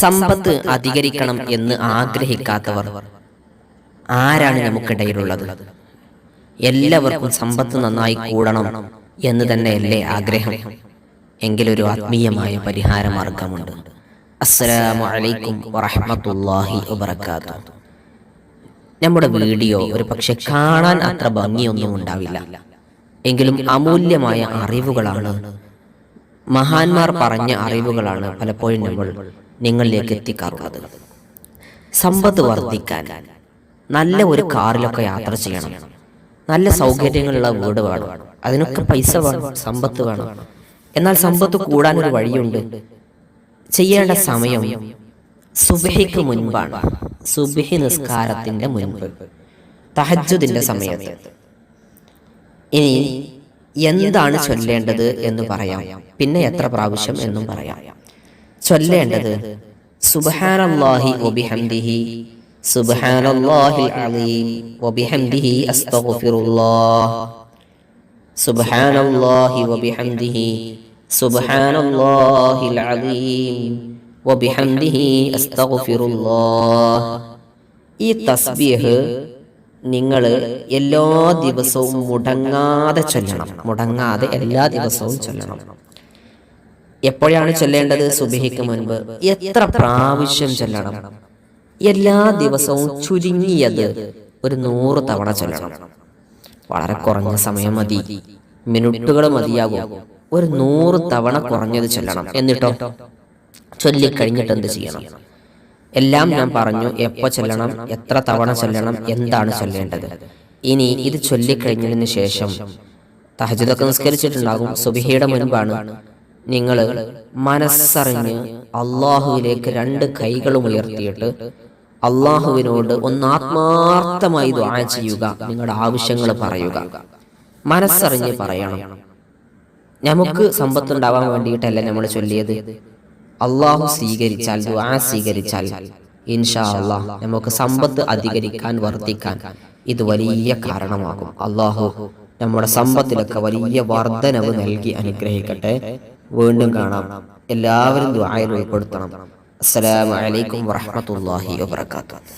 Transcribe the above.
സമ്പത്ത് അധികരിക്കണം എന്ന് ആഗ്രഹിക്കാത്തവർ. ആരാണ് നമുക്കിടയിലുള്ളത് എല്ലാവർക്കും സമ്പത്ത് നന്നായി കൂടണം എന്ന് തന്നെയല്ലേ ആഗ്രഹം. എങ്കിലൊരു ആത്മീയമായ പരിഹാര മാർഗമുണ്ട്. അസ്സലാമു അലൈക്കും വറഹ്മത്തുള്ളാഹി വബറകാതുഹു. നമ്മുടെ വീഡിയോ ഒരു പക്ഷെ കാണാൻ അത്ര ഭംഗിയൊന്നും ഉണ്ടാവില്ല. എങ്കിലും അമൂല്യമായ അറിവുകളാണ്. മഹാന്മാർ പറഞ്ഞ അറിവുകളാണ് പലപ്പോഴും നമ്മൾ നിങ്ങളിലേക്ക് എത്തിക്കാറുള്ളത്. സമ്പത്ത് വർദ്ധിക്കാൻ നല്ല ഒരു കാറിലൊക്കെ യാത്ര ചെയ്യണം. നല്ല സൗകര്യങ്ങളുള്ള വീട് വേണം. അതിനൊക്കെ പൈസ വേണം സമ്പത്ത് വേണം. എന്നാൽ സമ്പത്ത് കൂടാനൊരു വഴിയുണ്ട്. ചെയ്യേണ്ട സമയം സുബഹിക്ക് മുൻപാണ്. സുബഹി നിസ്കാരത്തിന്റെ മുൻപ്. തഹജുദിന്റെ സമയത്ത്. ഇനി എന്താണ് ചൊല്ലേണ്ടത് എന്ന് പറയാം. പിന്നെ എത്ര പ്രാവശ്യം എന്നും പറയാം. ചൊല്ലേണ്ടത്. ഈ തസ്ബീഹ് നിങ്ങൾ എല്ലാ ദിവസവും മുടങ്ങാതെ ചൊല്ലണം. മുടങ്ങാതെ എല്ലാ ദിവസവും ചൊല്ലണം. എപ്പോഴാണ് ചൊല്ലേണ്ടത് സുബിഹിക്ക് മുൻപ്? എത്ര പ്രാവശ്യം ചൊല്ലണം? എല്ലാ ദിവസവും ചുരുങ്ങിയത് ഒരു നൂറ് തവണ ചൊല്ലണം. വളരെ കുറഞ്ഞ സമയം മതി. മിനിറ്റുകൾ മതിയാകും. ഒരു നൂറ് തവണ കുറഞ്ഞത് ചൊല്ലണം. എന്നിട്ടോ? ചൊല്ലിക്കഴിഞ്ഞിട്ട് എന്ത് ചെയ്യണം? എല്ലാം ഞാൻ പറഞ്ഞു എപ്പോ ചൊല്ലണം? എത്ര തവണ ചൊല്ലണം? എന്താണ് ചൊല്ലേണ്ടത്? ഇനി ഇത് ചൊല്ലിക്കഴിഞ്ഞതിന് ശേഷം തഹജുദൊക്കെ നിസ്കരിച്ചിട്ടുണ്ടാകും സുബിഹയുടെ മുൻപാണ്. നിങ്ങൾ മനസ്സറിഞ്ഞ് അള്ളാഹുവിലേക്ക് രണ്ട് കൈകളും ഉയർത്തിയിട്ട് അള്ളാഹുവിനോട് ഒന്ന് ആത്മാർത്ഥമായി ദ്വാര ചെയ്യുക നിങ്ങളുടെ ആവശ്യങ്ങൾ പറയുക. മനസ്സറിഞ്ഞ് പറയണം. നമുക്ക് സമ്പത്തുണ്ടാവാൻ വേണ്ടിയിട്ടല്ല നമ്മൾ ചൊല്ലിയത്? അള്ളാഹു സ്വീകരിച്ചാൽ ദ്വാ സ്വീകരിച്ചാൽ ഇൻഷാ അള്ളാഹ് നമുക്ക് സമ്പത്ത് അധികരിക്കാൻ വർദ്ധിക്കാൻ ഇത് വലിയ കാരണമാകും. അള്ളാഹു നമ്മുടെ സമ്പത്തിലൊക്കെ വലിയ വർധനവ് നൽകി അനുഗ്രഹിക്കട്ടെ. വീണ്ടും കാണാം. എല്ലാവരും ദുആയിൽ ഉൾപ്പെടുത്തണം. അസ്സലാമു അലൈക്കും വറഹ്മത്തുള്ളാഹി വബറകാതുഹു.